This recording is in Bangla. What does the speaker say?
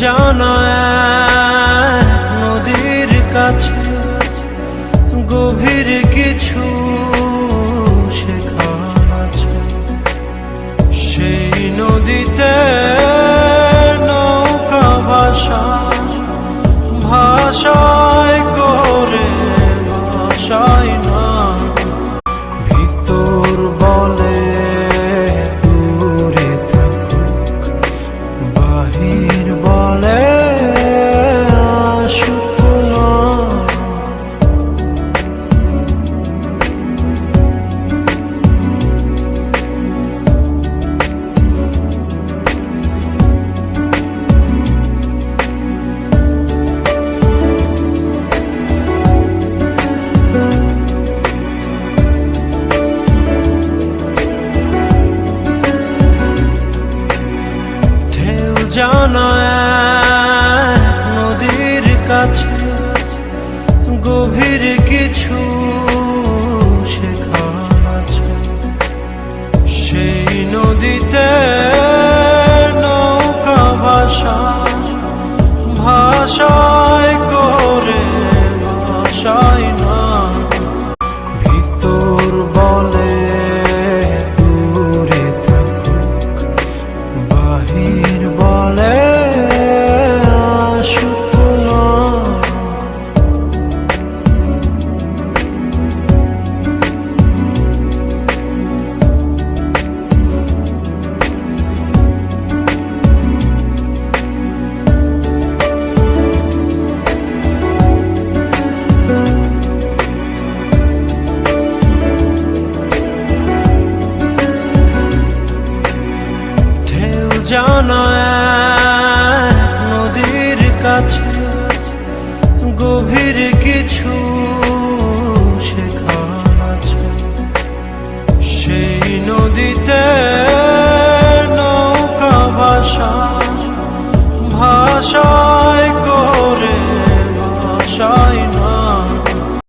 জানা নদীর কাছে জানা নদীর কাছে গভীর কিছু নদীর কাছে গভীর কিছু শেখা আছে। সেই নদীতে নৌকা ভাষা ভাষা